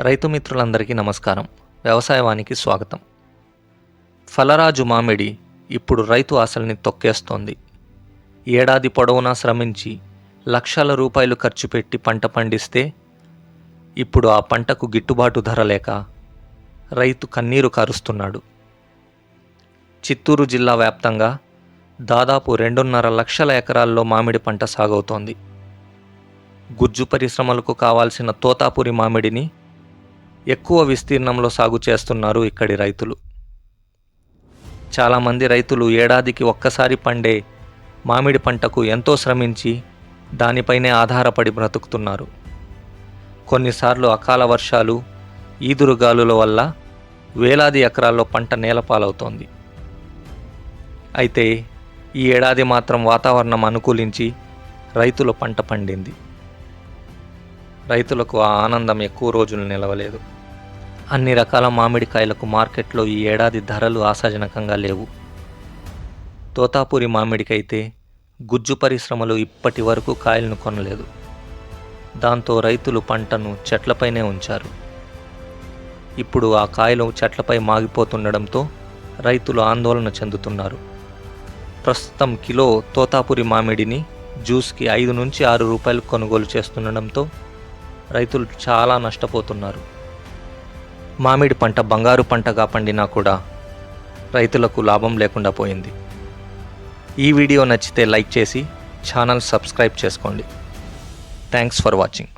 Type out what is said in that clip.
రైతు మిత్రులందరికీ నమస్కారం. వ్యవసాయవానికి స్వాగతం. ఫలరాజు మామిడి ఇప్పుడు రైతు ఆశల్ని తొక్కేస్తోంది. ఏడాది పొడవునా శ్రమించి లక్షల రూపాయలు ఖర్చు పెట్టి పంట పండిస్తే ఇప్పుడు ఆ పంటకు గిట్టుబాటు ధర లేక రైతు కన్నీరు కారుస్తున్నాడు. చిత్తూరు జిల్లా వ్యాప్తంగా దాదాపు రెండున్నర లక్షల ఎకరాల్లో మామిడి పంట సాగవుతోంది. గుజ్జు పరిశ్రమలకు కావాల్సిన తోతాపురి మామిడిని ఎక్కువ విస్తీర్ణంలో సాగు చేస్తున్నారు ఇక్కడి రైతులు. చాలామంది రైతులు ఏడాదికి ఒక్కసారి పండే మామిడి పంటకు ఎంతో శ్రమించి దానిపైనే ఆధారపడి బ్రతుకుతున్నారు. కొన్నిసార్లు అకాల వర్షాలు ఈదురుగాలుల వల్ల వేలాది ఎకరాల్లో పంట నేలపాలవుతోంది. అయితే ఈ ఏడాది మాత్రం వాతావరణం అనుకూలించి రైతుల పంట పండింది. రైతులకు ఆ ఆనందం ఎక్కువ రోజులు నిలవలేదు. అన్ని రకాల మామిడికాయలకు మార్కెట్లో ఈ ఏడాది ధరలు ఆశాజనకంగా లేవు. తోతాపూరి మామిడికైతే గుజ్జు పరిశ్రమలు ఇప్పటి వరకు కాయలను కొనలేదు. దాంతో రైతులు పంటను చెట్లపైనే ఉంచారు. ఇప్పుడు ఆ కాయలు చెట్లపై మాగిపోతుండడంతో రైతులు ఆందోళన చెందుతున్నారు. ప్రస్తుతం కిలో తోతాపురి మామిడిని జ్యూస్కి ఐదు నుంచి ఆరు రూపాయలు కొనుగోలు చేస్తుండడంతో రైతులు చాలా నష్టపోతున్నారు. మామిడి పంట బంగారు పంటగా పండినా కూడా రైతులకు లాభం లేకుండా పోయింది. ఈ వీడియో నచ్చితే లైక్ చేసి ఛానల్ సబ్స్క్రైబ్ చేసుకోండి. Thanks for watching